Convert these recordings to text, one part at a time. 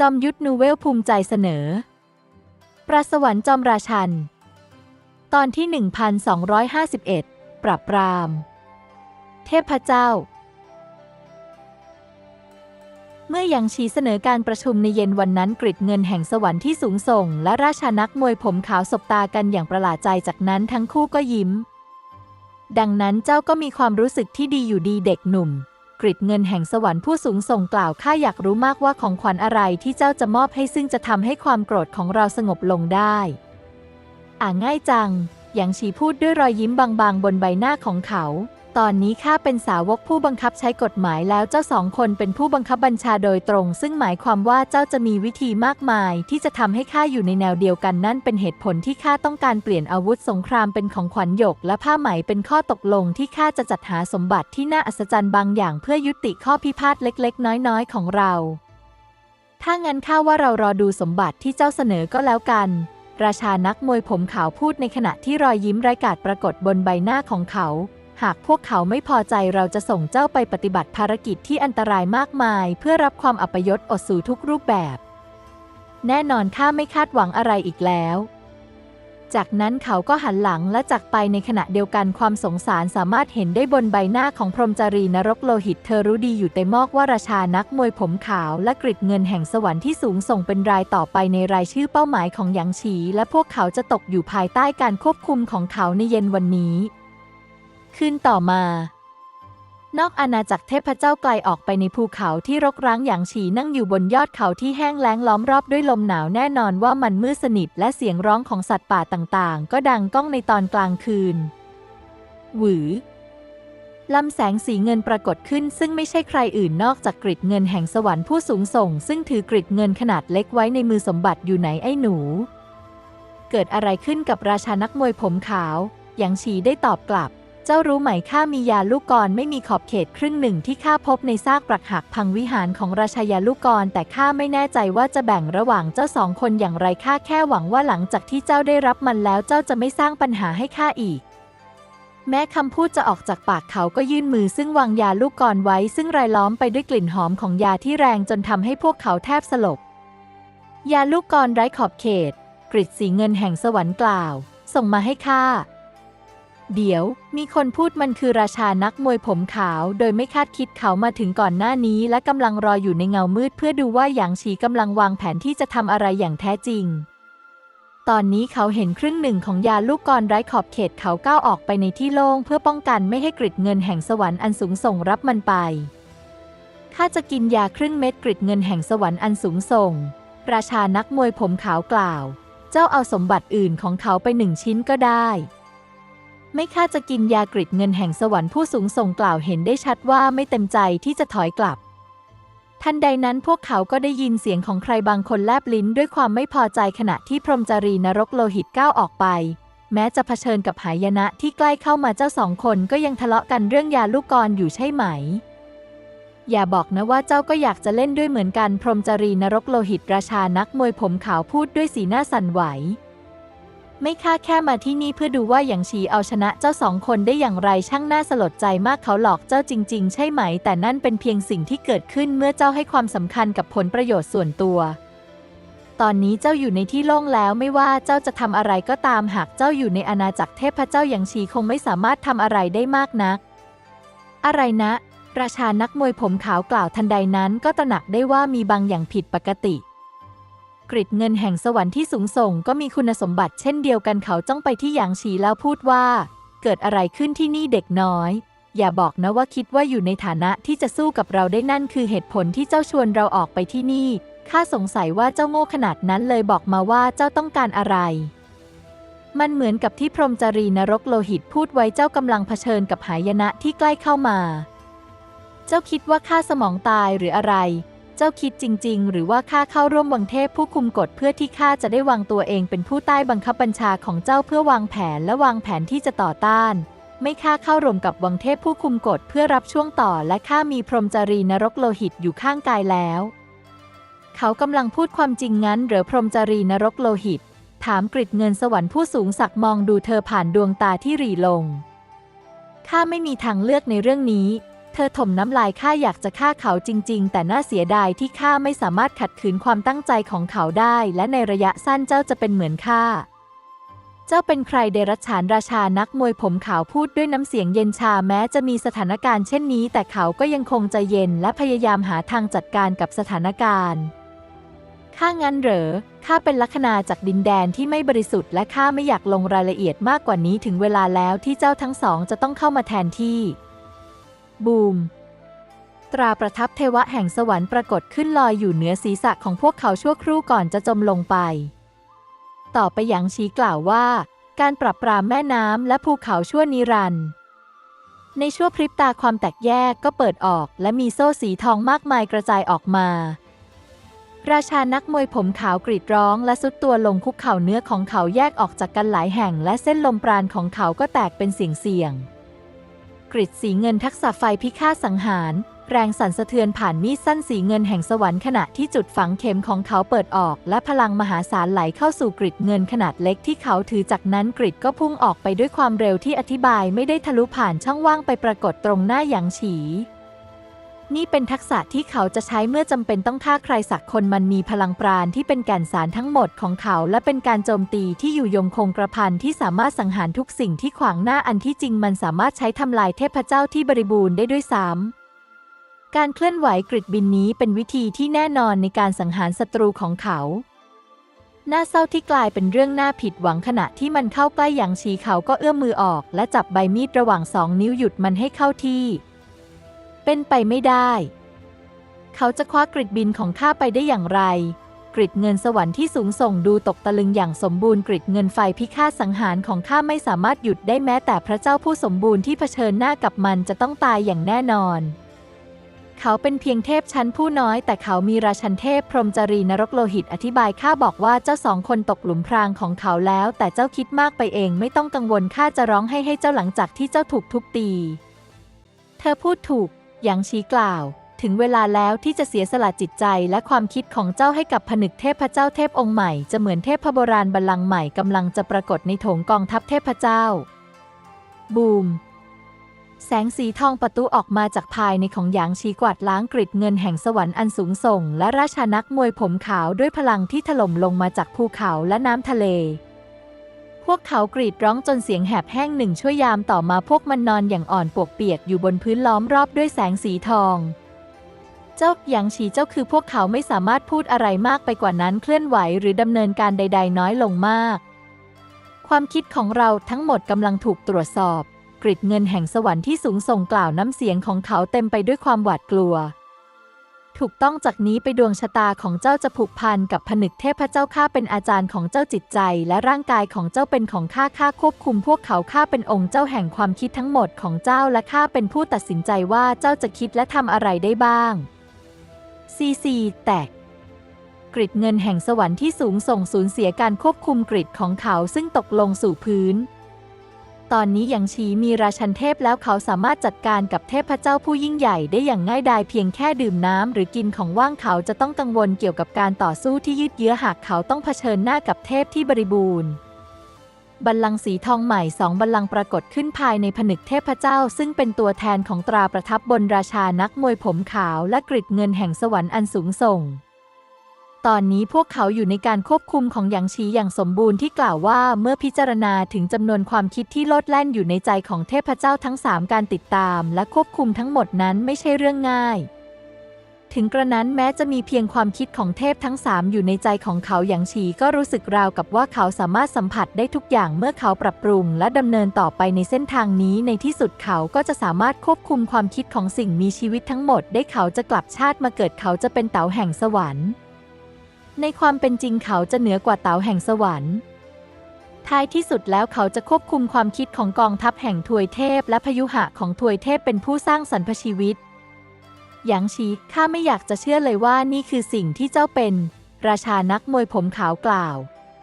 จอมยุทธนูเวลภูมิใจเสนอ ประสวรรค์จอมราชัน ตอนที่ 1251 ปรับปราม เทพเจ้า เมื่อยังชีเสนอการประชุมในเย็นวันนั้นกริดเงินแห่งสวรรค์ที่สูงส่ง และราชานักมวยผมขาวสบตากันอย่างประหลาดใจจากนั้นทั้งคู่ก็ยิ้ม ดังนั้นเจ้าก็มีความรู้สึกที่ดีอยู่ดีเด็กหนุ่ม กริดเงินแห่งสวรรค์ผู้สูงส่งกล่าวข้าอยากรู้มากว่าของขวัญอะไรที่เจ้าจะมอบให้ซึ่งจะทำให้ความโกรธของเราสงบลงได้ อ่าง่ายจังหยางฉีพูดด้วยรอยยิ้มบางๆ บนใบหน้าของเขา ตอนนี้ข้าเป็นสาวกผู้บังคับใช้กฎหมายแล้วเจ้าสองคนเป็นผู้บังคับบัญชาโดยตรง ซึ่งหมายความว่าเจ้าจะมีวิธีมากมาย ที่จะทำให้ข้าอยู่ในแนวเดียวกันนั่นเป็นเหตุผลที่ข้าต้องการเปลี่ยนอาวุธสงครามเป็นของขวัญหยก และผ้าไหมเป็นข้อตกลงที่ข้าจะจัดหาสมบัติที่น่าอัศจรรย์บางอย่างเพื่อยุติข้อพิพาทเล็ก ๆ น้อย ๆ ของเรา ถ้างั้นข้าว่าเรารอดูสมบัติที่เจ้าเสนอก็แล้วกันราชานักมวยผมขาวพูดในขณะที่รอยยิ้มไร้กาศปรากฏบนใบหน้าของเขา หากพวกเขาไม่พอใจเราจะส่งเจ้าไปปฏิบัติภารกิจที่อันตรายมากมาย เพื่อรับความอัปยศอดสูทุกรูปแบบ แน่นอนข้าไม่คาดหวังอะไรอีกแล้ว จากนั้นเขาก็หันหลังและจากไปในขณะเดียวกันความสงสารสามารถเห็นได้บนใบหน้าของพรหมจารีนรกโลหิตเธอรู้ดีอยู่เต็มอกว่าราชานักมวยผมขาวและกริดเงินแห่งสวรรค์ที่สูงส่งเป็นรายต่อไปในรายชื่อเป้าหมายของหยางฉี และพวกเขาจะตกอยู่ภายใต้การควบคุมของเขาในเย็นวันนี้ คืนต่อมา นอกอาณาจักรเทพเจ้าไกลออกไปในภูเขาที่รกร้างอย่างฉีนั่งอยู่บนยอดเขาที่แห้งแล้งล้อมรอบด้วยลมหนาวแน่นอนว่ามันมืดสนิทและเสียงร้องของสัตว์ป่าต่างๆ ก็ดังก้องในตอนกลางคืน หวือลำแสงสีเงินปรากฏขึ้นซึ่งไม่ใช่ใครอื่นนอกจากกริดเงินแห่งสวรรค์ผู้สูงส่ง ซึ่งถือกริดเงินขนาดเล็กไว้ในมือสมบัติอยู่ไหนไอ้หนู เกิดอะไรขึ้นกับราชานักมวยผมขาว หยางฉีได้ตอบกลับ เจ้ารู้ไหมข้ามียาลูกกรไม่มีขอบเขตครึ่งหนึ่งที่ข้าพบในซากปรักหักพังวิหารของราชายาลูกกรแต่ข้าไม่แน่ใจว่าจะแบ่งระหว่างเจ้าสองคนอย่างไรข้าแค่หวังว่าหลังจากที่เจ้าได้รับมันแล้วเจ้าจะไม่สร้างปัญหาให้ข้าอีก แม้คำพูดจะออกจากปากเขาก็ยื่นมือซึ่งวางยาลูกกรไว้ซึ่งรายล้อมไปด้วยกลิ่นหอมของยาที่แรงจนทำให้พวกเขาแทบสลบ ยาลูกกรไร้ขอบเขต กริดสีเงินแห่งสวรรค์กล่าว ส่งมาให้ข้า เดี๋ยว มีคนพูดมันคือราชานักมวยผมขาว โดยไม่คาดคิดเขามาถึงก่อนหน้านี้ และกำลังรออยู่ในเงามืด เพื่อดูว่าหยางฉีกำลังวางแผนที่จะทำอะไรอย่างแท้จริง ตอนนี้เขาเห็นครึ่งหนึ่งของยาลูกกรไร้ขอบเขตเขาก้าวออกไปในที่โล่งเพื่อป้องกันไม่ให้กริดเงินแห่งสวรรค์อันสูงส่งรับมันไปข้าจะกินยาครึ่งเม็ดกริดเงินแห่งสวรรค์อันสูงส่ง ราชานักมวยผมขาวกล่าว เจ้าเอาสมบัติอื่นของเขาไปหนึ่งชิ้นก็ได้ ไม่ข้าจะกินยากริดเงินแห่งสวรรค์ผู้สูงส่งกล่าวเห็นได้ชัดว่าไม่เต็มใจที่จะถอยกลับ ทันใดนั้นพวกเขาก็ได้ยินเสียงของใครบางคนแลบลิ้นด้วยความไม่พอใจขณะที่พรหมจารีนรกโลหิตก้าวออกไป แม้จะเผชิญกับหายนะที่ใกล้เข้ามาเจ้าสองคนก็ยังทะเลาะกันเรื่องยาลูกกรอยู่ใช่ไหม อย่าบอกนะว่าเจ้าก็อยากจะเล่นด้วยเหมือนกัน พรหมจารีนรกโลหิตราชานักมวยผมขาวพูดด้วยสีหน้าสั่นไหว ไม่ค่าแค่มาที่นี่เพื่อดูว่าหยางฉีเอาชนะเจ้าสองคนได้อย่างไรช่างน่าสลดใจมากเขาหลอกเจ้าจริง ๆ ใช่ไหม แต่นั่นเป็นเพียงสิ่งที่เกิดขึ้นเมื่อเจ้าให้ความสำคัญกับผลประโยชน์ส่วนตัว ตอนนี้เจ้าอยู่ในที่โล่งแล้วไม่ว่าเจ้าจะทำอะไรก็ตามหากเจ้าอยู่ในอาณาจักรเทพเจ้าหยางฉีคงไม่สามารถทำอะไรได้มากนัก อะไรนะ ราชานักมวยผมขาวกล่าวทันใดนั้นก็ตระหนักได้ว่ามีบางอย่างผิดปกติ กริดเงินแห่งสวรรค์ที่สูงส่งก็มีคุณสมบัติเช่นเดียวกันเขาจ้องไปที่หยางฉีแล้วพูดว่า เกิดอะไรขึ้นที่นี่เด็กน้อย อย่าบอกนะว่าคิดว่าอยู่ในฐานะที่จะสู้กับเราได้นั่นคือเหตุผลที่เจ้าชวนเราออกไปที่นี่ข้าสงสัยว่าเจ้าโง่ขนาดนั้นเลยบอกมาว่าเจ้าต้องการอะไร มันเหมือนกับที่พรหมจรีนรกโลหิตพูดไว้เจ้ากำลังเผชิญกับหายนะที่ใกล้เข้ามา เจ้าคิดว่าข้าสมองตายหรืออะไร เจ้าคิดจริง ๆ หรือว่าข้าเข้าร่วมวังเทพผู้คุมกฎเพื่อที่ข้าจะได้วางตัวเองเป็นผู้ใต้บังคับบัญชาของเจ้าเพื่อวางแผนและวางแผนที่จะต่อต้าน ไม่ข้าเข้าร่วมกับวังเทพผู้คุมกฎเพื่อรับช่วงต่อ และข้ามีพรหมจารีนรกโลหิตอยู่ข้างกายแล้ว เขากำลังพูดความจริงงั้นหรือพรหมจารีนรกโลหิต ถามกริดเงินสวรรค์ผู้สูงศักดิ์มองดูเธอผ่านดวงตาที่รีลงข้าไม่มีทางเลือกในเรื่องนี้ เธอถมน้ำลายข้าอยากจะฆ่าเขาจริง ๆ แต่น่าเสียดายที่ข้าไม่สามารถขัดขืนความตั้งใจของเขาได้ และในระยะสั้นเจ้าจะเป็นเหมือนข้า เจ้าเป็นใครเดรัจฉานราชานักมวยผมขาวพูดด้วยน้ำเสียงเย็นชาแม้จะมีสถานการณ์เช่นนี้ แต่เขาก็ยังคงใจเย็นและพยายามหาทางจัดการกับสถานการณ์ข้างั้นเหรอ ข้าเป็นลัคนาจากดินแดนที่ไม่บริสุทธิ์และข้าไม่อยากลงรายละเอียดมากกว่านี้ถึงเวลาแล้วที่เจ้าทั้งสองจะต้องเข้ามาแทนที่ บูม ตราประทับเทวะแห่งสวรรค์ปรากฏขึ้นลอยอยู่เหนือศีรษะของพวกเขาชั่วครู่ก่อนจะจมลงไป ต่อไปหยางชีกล่าวว่า การปรับปรามแม่น้ำและภูเขาชั่วนิรันดร์ในชั่วพริบตาความแตกแยกก็เปิดออกและมีโซ่สีทองมากมายกระจายออกมา ราชานักมวยผมขาวกรีดร้องและสุดตัวลงคุกเข่าเนื้อของเขาแยกออกจากกันหลายแห่งและเส้นลมปราณของเขาก็แตกเป็นเสียงเสียง กริดสีเงินทักษะไฟพิฆาตสังหาร แรงสั่นสะเทือนผ่านมีดสั้นสีเงินแห่งสวรรค์ขณะที่จุดฝังเข็มของเขาเปิดออก และพลังมหาศาลไหลเข้าสู่กริดเงินขนาดเล็กที่เขาถือจากนั้นกริดก็พุ่งออกไปด้วยความเร็วที่อธิบายไม่ได้ทะลุผ่านช่องว่างไปปรากฏตรงหน้าหยางฉี นี่เป็นทักษะที่เขาจะใช้เมื่อจำเป็นต้องฆ่าใครสักคนมันมีพลังปราณที่เป็นแก่นสารทั้งหมดของเขา และเป็นการโจมตีที่อยู่ยงคงกระพันที่สามารถสังหารทุกสิ่งที่ขวางหน้าอันที่จริงมันสามารถใช้ทำลายเทพเจ้าที่บริบูรณ์ได้ด้วยซ้ำการเคลื่อนไหวกริดบินนี้เป็นวิธีที่แน่นอนในการสังหารศัตรูของเขาหน้าเศร้าที่กลายเป็นเรื่องน่าผิดหวังขณะที่มันเข้าใกล้อย่างชีเขาก็เอื้อมมือออก และจับใบมีดระหว่างสองนิ้วหยุดมันให้เข้าที่ เป็นไปไม่ได้ เขาจะคว้ากริดบินของข้าไปได้อย่างไร กริดเงินสวรรค์ที่สูงส่งดูตกตะลึงอย่างสมบูรณ์กริดเงินไฟพิฆาตสังหารของข้าไม่สามารถหยุดได้แม้แต่พระเจ้าผู้สมบูรณ์ที่เผชิญหน้ากับมันจะต้องตายอย่างแน่นอนเขาเป็นเพียงเทพชั้นผู้น้อยแต่เขามีราชันเทพพรหมจรีนรกโลหิตอธิบายข้าบอกว่าเจ้าสองคนตกหลุมพรางของเขาแล้ว แต่เจ้าคิดมากไปเองไม่ต้องกังวลข้าจะร้องให้ให้เจ้าหลังจากที่เจ้าถูกทุบตี เธอพูดถูก อย่างชี้กล่าว ถึงเวลาแล้วที่จะเสียสละจิตใจและความคิดของเจ้าให้กับผนึกเทพเจ้าเทพองค์ใหม่จะเหมือนเทพโบราณบัลลังก์ใหม่กำลังจะปรากฏในโถงกองทัพเทพเจ้า บูมแสงสีทองประตูออกมาจากภายในของหยางชีกวาดล้างกริดเงินแห่งสวรรค์อันสูงส่ง และราชานักมวยผมขาวด้วยพลังที่ถล่มลงมาจากภูเขาและน้ำทะเล พวกเขากรีดร้องจนเสียงแหบแห้งหนึ่งชั่วยยามต่อมาพวกมันนอนอย่างอ่อนปวกเปียกอยู่บนพื้นล้อมรอบด้วยแสงสีทอง เจ้าหยางฉีเจ้าคือพวกเขาไม่สามารถพูดอะไรมากไปกว่านั้นเคลื่อนไหวหรือดำเนินการใด ๆ น้อยลงมาก ความคิดของเราทั้งหมดกำลังถูกตรวจสอบ กริดเงินแห่งสวรรค์ที่สูงส่งกล่าวน้ำเสียงของเขาเต็มไปด้วยความหวาดกลัว ถูกต้องจากนี้ไปดวงชะตาของเจ้าจะผูกพันกับผนึกเทพเจ้าข้าเป็นอาจารย์ของเจ้าจิตใจ และร่างกายของเจ้าเป็นของข้าข้าควบคุมพวกเขาข้าเป็นองค์เจ้าแห่งความคิดทั้งหมดของเจ้าและข้าเป็นผู้ตัดสินใจว่าเจ้าจะคิดและทำอะไรได้บ้างซีซีแตกกริดเงินแห่งสวรรค์ที่สูงส่งสูญเสียการควบคุมกริดของเขาซึ่งตกลงสู่พื้น ตอนนี้หยางชีมีราชันเทพแล้วเขาสามารถจัดการกับเทพเจ้าผู้ยิ่งใหญ่ได้อย่างง่ายดายเพียงแค่ดื่มน้ำหรือกินของว่างเขาจะต้องกังวลเกี่ยวกับการต่อสู้ที่ยืดเยื้อหากเขาต้องเผชิญหน้ากับเทพที่บริบูรณ์บัลลังก์สีทองใหม่สองบัลลังก์ปรากฏขึ้นภายในผนึกเทพเจ้า ซึ่งเป็นตัวแทนของตราประทับบนราชานักมวยผมขาวและกริดเงินแห่งสวรรค์อันสูงส่ง ตอนนี้พวกเขาอยู่ในการควบคุมของหยางชีอย่างสมบูรณ์ที่กล่าวว่าเมื่อพิจารณาถึงจำนวนความคิดที่โลดแล่นอยู่ในใจของเทพเจ้าทั้งสามการติดตาม และควบคุมทั้งหมดนั้นไม่ใช่เรื่องง่าย ถึงกระนั้นแม้จะมีเพียงความคิดของเทพทั้งสามอยู่ในใจของเขาอย่างฉีก็รู้สึกราวกับว่าเขาสามารถสัมผัสได้ทุกอย่างเมื่อเขาปรับปรุง และดำเนินต่อไปในเส้นทางนี้ในที่สุดเขาก็จะสามารถควบคุมความคิดของสิ่งมีชีวิตทั้งหมด ได้เขาจะกลับชาติมาเกิดเขาจะเป็นเต๋าแห่งสวรรค์ ในความเป็นจริงเขาจะเหนือกว่าเต๋าแห่งสวรรค์ ท้ายที่สุดแล้วเขาจะควบคุมความคิดของกองทัพแห่งทวยเทพ และพยุหะของทวยเทพเป็นผู้สร้างสรรพชีวิต หยางชีข้าไม่อยากจะเชื่อเลยว่านี่คือสิ่งที่เจ้าเป็น ราชานักมวยผมขาวกล่าว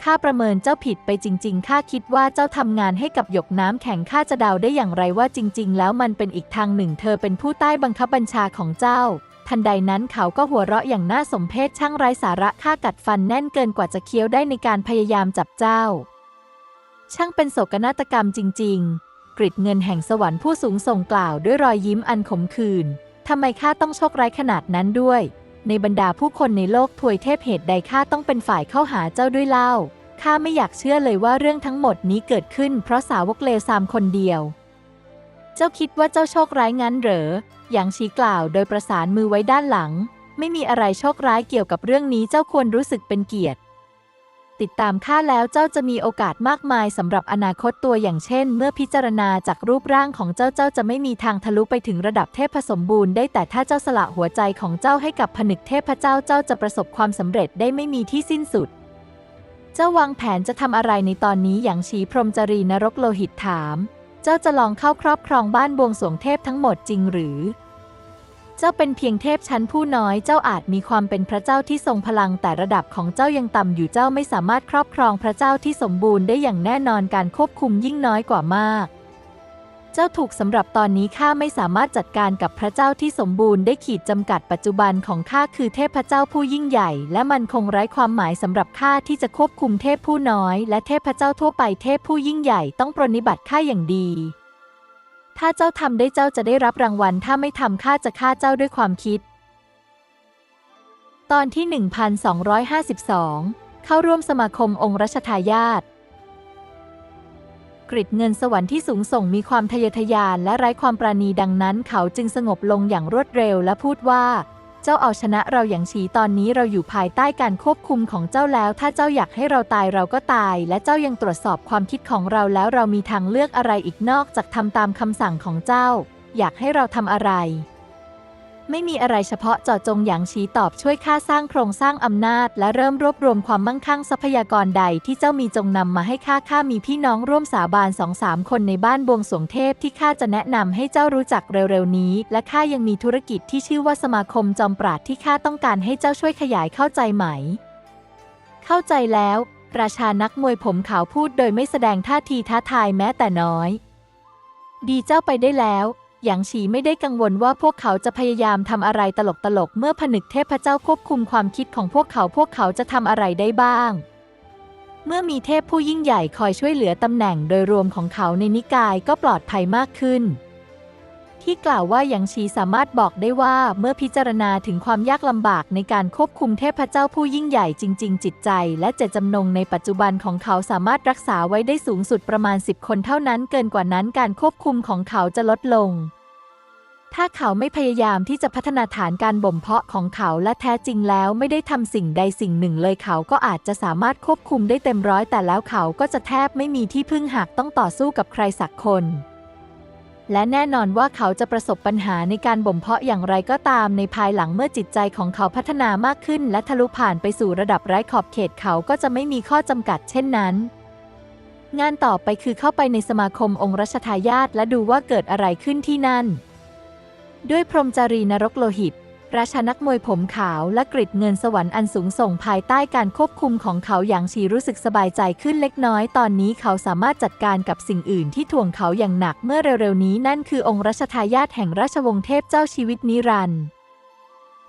ข้าประเมินเจ้าผิดไปจริง ๆ ข้าคิดว่าเจ้าทำงานให้กับหยกน้ำแข็งข้าจะเดาได้อย่างไรว่าจริง ๆ แล้วมันเป็นอีกทางหนึ่ง เธอเป็นผู้ใต้บังคับบัญชาของเจ้า ทันใดนั้นเขาก็หัวเราะอย่างน่าสมเพชช่างไร้สาระข้ากัดฟันแน่นเกินกว่าจะเคี้ยวได้ในการพยายามจับเจ้า ช่างเป็นโศกนาฏกรรมจริง ๆ กริดเงินแห่งสวรรค์ผู้สูงส่งกล่าวด้วยรอยยิ้มอันขมขื่นทำไมข้าต้องโชคร้ายขนาดนั้นด้วย ในบรรดาผู้คนในโลกถวยเทพเหตุใดข้าต้องเป็นฝ่ายเข้าหาเจ้าด้วยเล่าข้าไม่อยากเชื่อเลยว่าเรื่องทั้งหมดนี้เกิดขึ้น เพราะสาวกเลวซามคนเดียว เจ้าคิดว่าเจ้าโชคร้ายงั้นเหรอ อย่างชี้กล่าวโดยประสานมือไว้ด้านหลัง ไม่มีอะไรโชคร้ายเกี่ยวกับเรื่องนี้เจ้าควรรู้สึกเป็นเกียรติ ติดตามข้าแล้วเจ้าจะมีโอกาสมากมายสำหรับอนาคตตัวอย่างเช่น เมื่อพิจารณาจากรูปร่างของเจ้าเจ้าจะไม่มีทางทะลุไปถึงระดับเทพสมบูรณ์ได้แต่ถ้าเจ้าสละหัวใจของเจ้าให้กับผนึกเทพเจ้าเจ้าจะประสบความสำเร็จได้ไม่มีที่สิ้นสุดเจ้าวางแผนจะทำอะไรในตอนนี้อย่างชีพรหมจรีนรกโลหิตถาม เจ้าจะลองเข้าครอบครองบ้านบวงสรวงเทพทั้งหมดจริงหรือ เจ้าเป็นเพียงเทพชั้นผู้น้อย เจ้าอาจมีความเป็นพระเจ้าที่ทรงพลังแต่ระดับของเจ้ายังต่ำอยู่ เจ้าไม่สามารถครอบครองพระเจ้าที่สมบูรณ์ได้อย่างแน่นอนการควบคุมยิ่งน้อยกว่ามาก เจ้าถูกสำหรับตอนนี้ข้าไม่สามารถจัดการกับพระเจ้าที่สมบูรณ์ได้ขีดจำกัดปัจจุบันของข้าคือเทพเจ้าผู้ยิ่งใหญ่ และมันคงไร้ความหมายสำหรับข้าที่จะควบคุมเทพผู้น้อย และเทพเจ้าทั่วไปเทพผู้ยิ่งใหญ่ต้องปรนนิบัติข้าอย่างดี ถ้าเจ้าทำได้เจ้าจะได้รับรางวัล ถ้าไม่ทำข้าจะฆ่าเจ้าด้วยความคิด ตอนที่ 1252 เข้าร่วมสมาคมองค์รัชทายาทกริดเงินสวรรค์ที่สูงส่งมีความทะเยอทะยานและไร้ความปราณีดังนั้น เขาจึงสงบลงอย่างรวดเร็วและพูดว่า เจ้าเอาชนะเราอย่างฉีตอนนี้เราอยู่ภายใต้การควบคุมของเจ้าแล้ว ถ้าเจ้าอยากให้เราตายเราก็ตาย และเจ้ายังตรวจสอบความคิดของเราแล้วเรามีทางเลือกอะไรอีกนอกจากทำตามคำสั่งของเจ้า อยากให้เราทำอะไร ไม่มีอะไรเฉพาะเจาะจงอย่างชี้ตอบช่วยข้าสร้างโครงสร้างอำนาจ และเริ่มรวบรวมความมั่งคั่งทรัพยากรใดที่เจ้ามีจงนำมาให้ข้าข้ามีพี่น้องร่วมสาบานสองสามคนในบ้านบวงสวงเทพที่ข้าจะแนะนำให้เจ้ารู้จักเร็วๆนี้ และข้ายังมีธุรกิจที่ชื่อว่าสมาคมจอมปราดที่ข้าต้องการให้เจ้าช่วยขยายเข้าใจไหม เข้าใจแล้ว ราชานักมวยผมขาวพูดโดยไม่แสดงท่าทีท้าทายแม้แต่น้อย ดีเจ้าไปได้แล้ว หยางฉีไม่ได้กังวลว่าพวกเขาจะพยายามทำอะไรตลกๆ เมื่อผนึกเทพเจ้าควบคุมความคิดของพวกเขาพวกเขาจะทำอะไรได้บ้าง เมื่อมีเทพผู้ยิ่งใหญ่คอยช่วยเหลือตำแหน่งโดยรวมของเขาในนิกายก็ปลอดภัยมากขึ้น ที่กล่าวว่าหยางชีสามารถบอกได้ว่าเมื่อพิจารณาถึงความยากลำบากในการควบคุมเทพเจ้าผู้ยิ่งใหญ่จริง ๆ จิตใจ และเจตจำนงในปัจจุบันของเขาสามารถรักษาไว้ได้สูงสุดประมาณ 10 คนเท่านั้นเกินกว่านั้นการควบคุมของเขาจะลดลง ถ้าเขาไม่พยายามที่จะพัฒนาฐานการบ่มเพาะของเขาและแท้จริงแล้วไม่ได้ทำสิ่งใดสิ่งหนึ่งเลยเขาก็อาจจะสามารถควบคุมได้เต็มร้อยแต่แล้วเขาก็จะแทบไม่มีที่พึ่งหากต้องต่อสู้กับใครสักคน และแน่นอนว่าเขาจะประสบปัญหาในการบ่มเพาะอย่างไรก็ตามในภายหลังเมื่อจิตใจของเขาพัฒนามากขึ้น และทะลุผ่านไปสู่ระดับไร้ขอบเขตเขาก็จะไม่มีข้อจำกัดเช่นนั้น งานต่อไปคือเข้าไปในสมาคมองค์รัชทายาทและดูว่าเกิดอะไรขึ้นที่นั่น ด้วยพรหมจารีนรกโลหิต ราชานักมวยผมขาวและกริดเงินสวรรค์อันสูงส่งภายใต้การควบคุมของเขาอย่างชีรู้สึกสบายใจขึ้นเล็กน้อย ตอนนี้เขาสามารถจัดการกับสิ่งอื่นที่ถ่วงเขาอย่างหนักเมื่อเร็วๆนี้นั่นคือองค์รัชทายาทแห่งราชวงศ์เทพเจ้าชีวิตนิรันดร์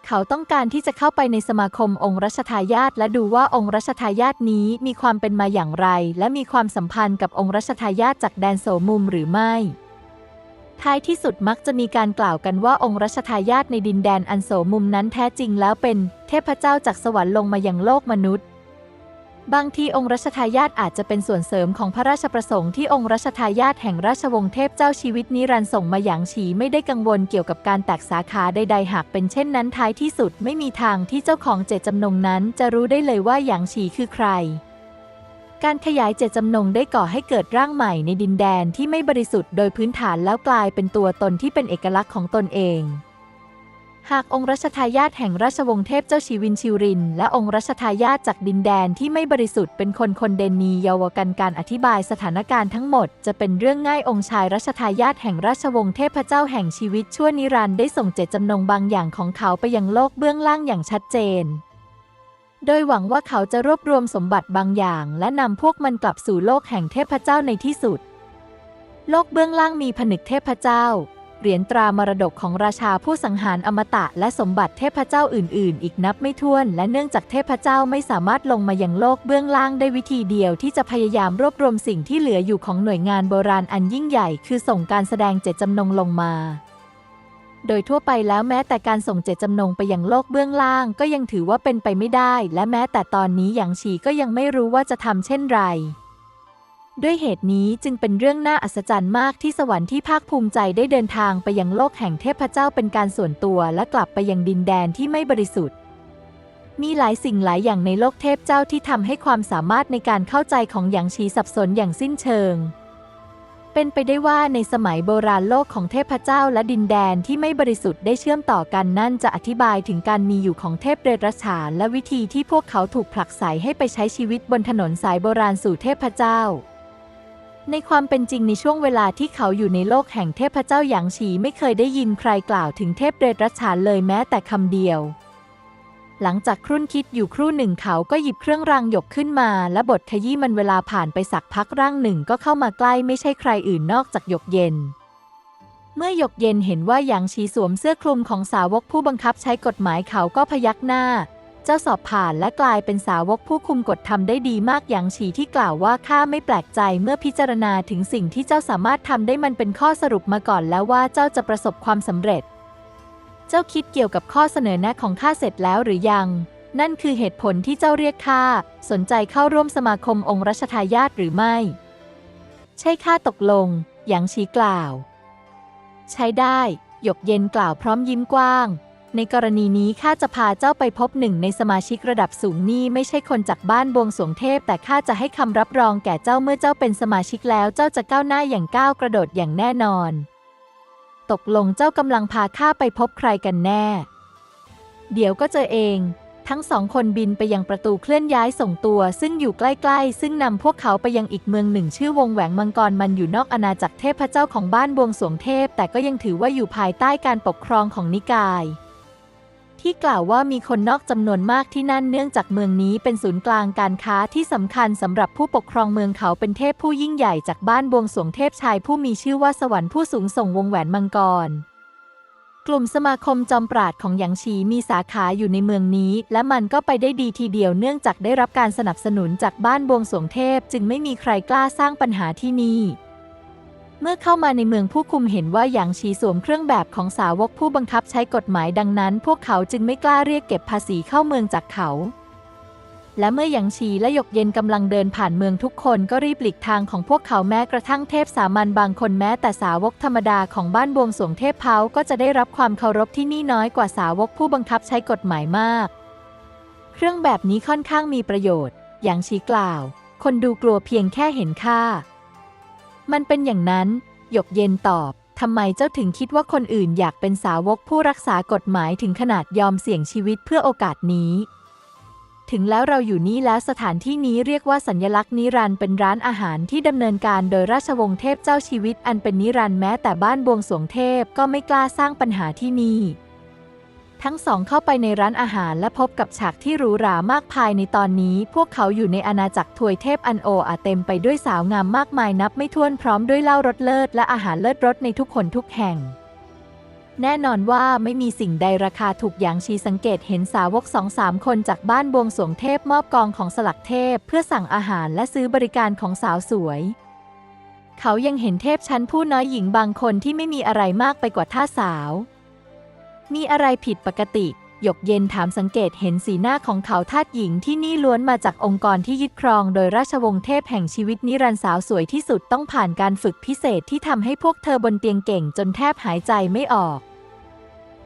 เขาต้องการที่จะเข้าไปในสมาคมองค์รัชทายาทและดูว่าองค์รัชทายาทนี้มีความเป็นมาอย่างไร และมีความสัมพันธ์กับองค์รัชทายาทจากแดนโสมุมหรือไม่ ท้ายที่สุดมักจะมีการกล่าวกันว่าองค์รัชทายาทในดินแดนอันโสมุมนั้นแท้จริงแล้วเป็น เทพเจ้าจากสวรรค์ลงมายังโลกมนุษย์ บางทีองค์รัชทายาทอาจจะเป็นส่วนเสริมของพระราชประสงค์ที่องค์รัชทายาทแห่งราชวงศ์เทพเจ้าชีวิตนิรันดร์ส่งมาอย่างฉีไม่ได้กังวลเกี่ยวกับการแตกสาขาใดๆหากเป็นเช่นนั้นท้ายที่สุดไม่มีทางที่เจ้าของเจตจำนงนั้นจะรู้ได้เลยว่าหยางฉีคือใคร การขยายเจตจำนงได้ก่อให้เกิดร่างใหม่ในดินแดนที่ไม่บริสุทธิ์โดยพื้นฐานแล้วกลายเป็นตัวตนที่เป็นเอกลักษณ์ของตนเอง หากองค์รัชทายาทแห่งราชวงศ์เทพเจ้าชีวินชิวริน และองค์รัชทายาทจากดินแดนที่ไม่บริสุทธิ์เป็นคนคนเดนีเยาวกันการอธิบายสถานการณ์ทั้งหมด จะเป็นเรื่องง่ายองค์ชายรัชทายาทแห่งราชวงศ์เทพเจ้าแห่งชีวิตชั่วนิรันดร์ได้ส่งเจตจำนงบางอย่างของเขาไปยังโลกเบื้องล่างอย่างชัดเจน โดยหวังว่าเขาจะรวบรวมสมบัติบางอย่าง และนำพวกมันกลับสู่โลกแห่งเทพเจ้าในที่สุด โลกเบื้องล่างมีผนึกเทพเจ้า เหรียญตรามรดกของราชาผู้สังหารอมตะและสมบัติเทพเจ้าอื่น ๆ อีกนับไม่ถ้วน และเนื่องจากเทพเจ้าไม่สามารถลงมายังโลกเบื้องล่างได้วิธีเดียวที่จะพยายามรวบรวมสิ่งที่เหลืออยู่ของหน่วยงานโบราณอันยิ่งใหญ่ คือส่งการแสดงเจตจำนงลงมา โดยทั่วไปแล้วแม้แต่การส่งเจตจำนงไปยังโลกเบื้องล่าง ก็ยังถือว่าเป็นไปไม่ได้ และแม้แต่ตอนนี้หยางฉีก็ยังไม่รู้ว่าจะทำเช่นไร ด้วยเหตุนี้จึงเป็นเรื่องน่าอัศจรรย์มากที่สวรรค์ที่ภาคภูมิใจได้เดินทางไปยังโลกแห่งเทพเจ้าเป็นการส่วนตัวและกลับไปยังดินแดนที่ไม่บริสุทธิ์มีหลายสิ่งหลายอย่างในโลกเทพเจ้าที่ทำให้ความสามารถในการเข้าใจของหยางชีสับสนอย่างสิ้นเชิง เป็นไปได้ว่าในสมัยโบราณโลกของเทพเจ้าและดินแดนที่ไม่บริสุทธิ์ได้เชื่อมต่อกันนั่นจะอธิบายถึงการมีอยู่ของเทพเดรัจฉานและวิธีที่พวกเขาถูกผลักไสให้ไปใช้ชีวิตบนถนนสายโบราณสู่เทพเจ้า ในความเป็นจริงในช่วงเวลาที่เขาอยู่ในโลกแห่งเทพเจ้าหยางฉีไม่เคยได้ยินใครกล่าวถึงเทพเดรัจฉานเลยแม้แต่คำเดียว หลังจากครุ่นคิดอยู่ครู่หนึ่งเขาก็หยิบเครื่องรางหยกขึ้นมา และบทขยี้มันเวลาผ่านไปสักพักร่างหนึ่งก็เข้ามาใกล้ไม่ใช่ใครอื่นนอกจากหยกเย็น เมื่อหยกเย็นเห็นว่าหยางชีสวมเสื้อคลุมของสาวกผู้บังคับใช้กฎหมายเขาก็พยักหน้า เจ้าสอบผ่านและกลายเป็นสาวกผู้คุมกฎทำได้ดีมากหยางฉีที่กล่าวว่าข้าไม่แปลกใจเมื่อพิจารณาถึงสิ่งที่เจ้าสามารถทำได้มันเป็นข้อสรุปมาก่อนแล้วว่าเจ้าจะประสบความสำเร็จ เจ้าคิดเกี่ยวกับข้อเสนอแนะของข้าเสร็จแล้วหรือยัง นั่นคือเหตุผลที่เจ้าเรียกข้าสนใจเข้าร่วมสมาคมองค์รัชทายาทหรือไม่ ใช่ข้าตกลง หยางชีกล่าว ใช้ได้ หยกเย็นกล่าวพร้อมยิ้มกว้าง ในกรณีนี้ข้าจะพาเจ้าไปพบหนึ่งในสมาชิกระดับสูงนี่ไม่ใช่คนจากบ้านบวงสรวงเทพ แต่ข้าจะให้คำรับรองแก่เจ้าเมื่อเจ้าเป็นสมาชิกแล้วเจ้าจะก้าวหน้าอย่างก้าวกระโดดอย่างแน่นอน ตกลงเจ้ากำลังพาข้าไปพบใครกันแน่ เดี๋ยวก็เจอเอง ทั้งสองคนบินไปยังประตูเคลื่อนย้ายส่งตัว ซึ่งอยู่ใกล้ๆ ซึ่งนำพวกเขาไปยังอีกเมืองหนึ่ง ชื่อวงแหวงมังกรมันอยู่นอกอาณาจักรเทพเจ้าของบ้านบวงสรวงเทพ แต่ก็ยังถือว่าอยู่ภายใต้การปกครองของนิกาย ที่กล่าวว่ามีคนนอกจำนวนมากที่นั่นเนื่องจากเมืองนี้เป็นศูนย์กลางการค้าที่สำคัญสำหรับผู้ปกครองเมืองเขาเป็นเทพผู้ยิ่งใหญ่จากบ้านบวงสรวงเทพชายผู้มีชื่อว่าสวรรค์ผู้สูงส่งวงแหวนมังกร กลุ่มสมาคมจอมปราดของหยางชีมีสาขาอยู่ในเมืองนี้ และมันก็ไปได้ดีทีเดียวเนื่องจากได้รับการสนับสนุนจากบ้านบวงสรวงเทพ จึงไม่มีใครกล้าสร้างปัญหาที่นี่ เมื่อเข้ามาในเมืองผู้คุมเห็นว่าหยางชีสวมเครื่องแบบของสาวกผู้บังคับใช้กฎหมายดังนั้น พวกเขาจึงไม่กล้าเรียกเก็บภาษีเข้าเมืองจากเขา และเมื่อหยางชีและหยกเย็นกำลังเดินผ่านเมืองทุกคนก็รีบหลีกทางของพวกเขาแม้กระทั่งเทพสามัญบางคนแม้แต่สาวกธรรมดาของบ้านบวงสวงเทพเผาก็จะได้รับความเคารพที่นี่น้อยกว่าสาวกผู้บังคับใช้กฎหมายมาก เครื่องแบบนี้ค่อนข้างมีประโยชน์อย่างชีกล่าว คนดูกลัวเพียงแค่เห็นค่า มันเป็นอย่างนั้น หยกเย็นตอบทำไมเจ้าถึงคิดว่าคนอื่นอยากเป็นสาวกผู้รักษากฎหมายถึงขนาดยอมเสี่ยงชีวิตเพื่อโอกาสนี้ ถึงแล้วเราอยู่นี่แล้วสถานที่นี้เรียกว่าสัญลักษณ์นิรันด์เป็นร้านอาหารที่ดำเนินการโดยราชวงศ์เทพเจ้าชีวิตอันเป็นนิรันด์แม้แต่บ้านบวงสรวงเทพก็ไม่กล้าสร้างปัญหาที่นี่ ทั้งสองเข้าไปในร้านอาหารและพบกับฉากที่หรูหรามากภายในตอนนี้ พวกเขาอยู่ในอาณาจักรถวยเทพอันโออาเต็มไปด้วยสาวงามมากมายนับไม่ถ้วนพร้อมด้วยเหล้ารสเลิศและอาหารเลิศรสในทุกคนทุกแห่ง แน่นอนว่าไม่มีสิ่งใดราคาถูกอย่างชีสังเกตเห็นสาวกสองสามคนจากบ้านบวงสรวงเทพมอบกองของสลักเทพ เพื่อสั่งอาหารและซื้อบริการของสาวสวยเขายังเห็นเทพชั้นผู้น้อยหญิงบางคนที่ไม่มีอะไรมากไปกว่าท่าสาว มีอะไรผิดปกติ หยกเย็นถามสังเกตเห็นสีหน้าของเขาทาสหญิงที่นี่ล้วนมาจากองค์กรที่ยึดครองโดยราชวงศ์เทพแห่งชีวิตนิรันดร์สาวสวยที่สุดต้องผ่านการฝึกพิเศษที่ทำให้พวกเธอบนเตียงเก่งจนแทบหายใจไม่ออก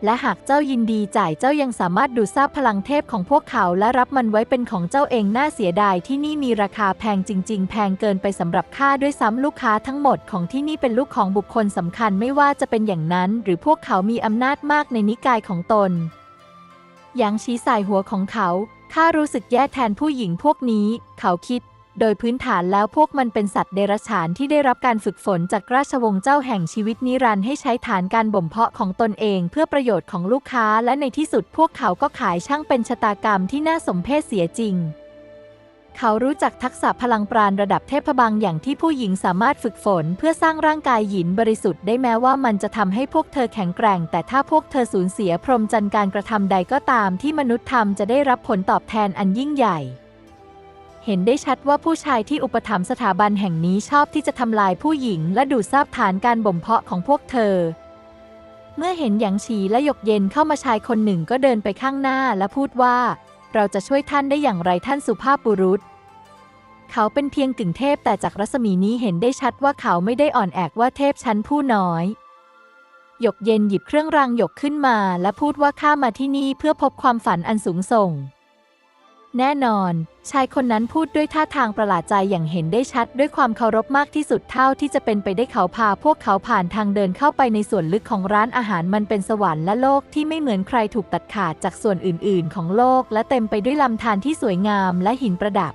และหากเจ้ายินดีจ่ายเจ้ายังสามารถดูดซาบพลังเทพของพวกเขาและรับมันไว้เป็นของเจ้าเองน่าเสียดายที่นี่มีราคาแพงจริง ๆ แพงเกินไปสำหรับค่าด้วยซ้ำลูกค้าทั้งหมดของที่นี่เป็นลูกของบุคคลสำคัญไม่ว่าจะเป็นอย่างนั้น หรือพวกเขามีอำนาจมากในนิกายของตนยางชี้สายหัวของเขาข้ารู้สึกแย่แทนผู้หญิงพวกนี้ เขาคิด โดยพื้นฐานแล้วพวกมันเป็นสัตว์เดรัจฉานที่ได้รับการฝึกฝนจากราชวงศ์เจ้าแห่งชีวิตนิรันดร์ให้ใช้ฐานการบ่มเพาะของตนเองเพื่อประโยชน์ของลูกค้าและในที่สุดพวกเขาก็ขายช่างเป็นชะตากรรมที่น่าสมเพชเสียจริง เขารู้จักทักษะพลังปราณระดับเทพบางอย่างที่ผู้หญิงสามารถฝึกฝนเพื่อสร้างร่างกายหยินบริสุทธิ์ได้แม้ว่ามันจะทำให้พวกเธอแข็งแกร่ง แต่ถ้าพวกเธอสูญเสียพรหมจรรย์การกระทำใดก็ตามที่มนุษย์ทำจะได้รับผลตอบแทนอันยิ่งใหญ่ เห็นได้ชัดว่าผู้ชายที่อุปถัมภ์สถาบันแห่งนี้ชอบที่จะทำลายผู้หญิงและดูดซาบฐานการบ่มเพาะของพวกเธอ เมื่อเห็นหยางฉีและหยกเย็นเข้ามาชายคนหนึ่งก็เดินไปข้างหน้าและพูดว่า เราจะช่วยท่านได้อย่างไรท่านสุภาพบุรุษ เขาเป็นเพียงกึ่งเทพแต่จากรัศมีนี้เห็นได้ชัดว่าเขาไม่ได้อ่อนแอกว่าเทพชั้นผู้น้อยหยกเย็นหยิบเครื่องรางหยกขึ้นมา และพูดว่าข้ามาที่นี่เพื่อพบความฝันอันสูงส่ง แน่นอน ชายคนนั้นพูดด้วยท่าทางประหลาดใจอย่างเห็นได้ชัด ด้วยความเคารพมากที่สุดเท่าที่จะเป็นไปได้เขาพาพวกเขาผ่านทางเดินเข้าไปในส่วนลึกของร้านอาหารมันเป็นสวรรค์และโลกที่ไม่เหมือนใครถูกตัดขาดจากส่วนอื่น ๆ ของโลก และเต็มไปด้วยลำธารที่สวยงามและหินประดับ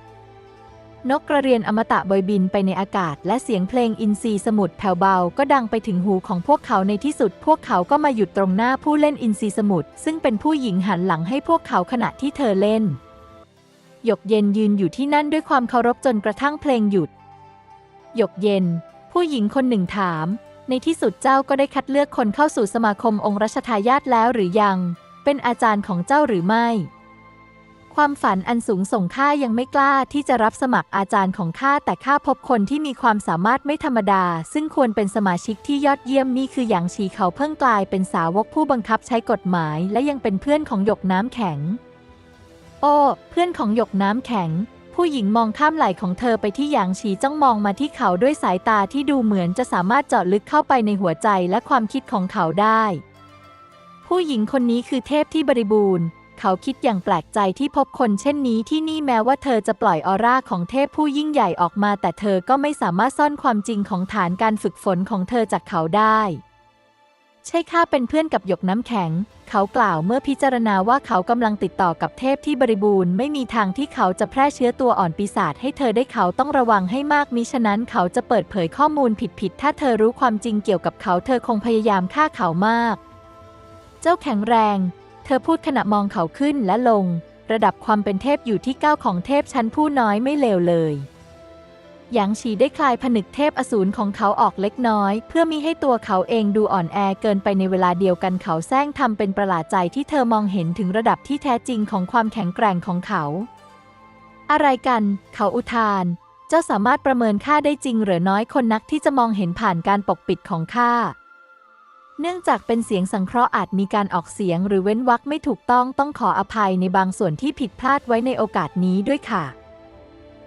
นกกระเรียนอมตะบอยบินไปในอากาศ และเสียงเพลงอินทรีสมุทรแผ่วเบา ก็ดังไปถึงหูของพวกเขาในที่สุด พวกเขาก็มาหยุดตรงหน้าผู้เล่นอินทรีสมุทรซึ่งเป็นผู้หญิงหันหลังให้พวกเขาขณะที่เธอเล่น หยกเย็นยืนอยู่ที่นั่นด้วยความเคารพจนกระทั่งเพลงหยุด หยกเย็น ผู้หญิงคนหนึ่งถาม ในที่สุดเจ้าก็ได้คัดเลือกคนเข้าสู่สมาคมองค์รัชทายาทแล้วหรือยัง เป็นอาจารย์ของเจ้าหรือไม่ ความฝันอันสูงส่งข้ายังไม่กล้าที่จะรับสมัครอาจารย์ของข้าแต่ข้าพบคนที่มีความสามารถไม่ธรรมดา ซึ่งควรเป็นสมาชิกที่ยอดเยี่ยมนี่คือหยางฉีเขาเพิ่งกลายเป็นสาวกผู้บังคับใช้กฎหมาย และยังเป็นเพื่อนของหยกน้ำแข็ง โอ้ เพื่อนของหยกน้ำแข็ง ผู้หญิงมองข้ามไหล่ของเธอไปที่หยางฉีจ้องมองมาที่เขาด้วยสายตาที่ดูเหมือนจะสามารถเจาะลึกเข้าไปในหัวใจและความคิดของเขาได้ ผู้หญิงคนนี้คือเทพที่บริบูรณ์เขาคิดอย่างแปลกใจที่พบคนเช่นนี้ที่นี่แม้ว่าเธอจะปล่อยออร่าของเทพผู้ยิ่งใหญ่ออกมา แต่เธอก็ไม่สามารถซ่อนความจริงของฐานการฝึกฝนของเธอจากเขาได้ ใช่ข้าเป็นเพื่อนกับหยกน้ำแข็ง เขากล่าวเมื่อพิจารณาว่าเขากำลังติดต่อกับเทพที่บริบูรณ์ไม่มีทางที่เขาจะแพร่เชื้อตัวอ่อนปีศาจให้เธอได้เขาต้องระวังให้มากมิฉะนั้นเขาจะเปิดเผยข้อมูลผิดๆถ้าเธอรู้ความจริงเกี่ยวกับเขาเธอคงพยายามฆ่าเขามาก เจ้าแข็งแรง เธอพูดขณะมองเขาขึ้นและลง ระดับความเป็นเทพอยู่ที่เก้าของเทพชั้นผู้น้อยไม่เลวเลย หยางฉีได้คลายผนึกเทพอสูรของเขาออกเล็กน้อย เพื่อมิให้ตัวเขาเองดูอ่อนแอเกินไปในเวลาเดียวกันเขาแซงทำเป็นประหลาดใจที่เธอมองเห็นถึงระดับที่แท้จริงของความแข็งแกร่งของเขา อะไรกัน เขาอุทาน เจ้าสามารถประเมินค่าได้จริงหรือน้อยคนนักที่จะมองเห็นผ่านการปกปิดของข้าเนื่องจากเป็นเสียงสังเคราะห์อาจมีการออกเสียงหรือเว้นวรรคไม่ถูกต้องต้องขออภัยในบางส่วนที่ผิดพลาดไว้ในโอกาสนี้ด้วยค่ะ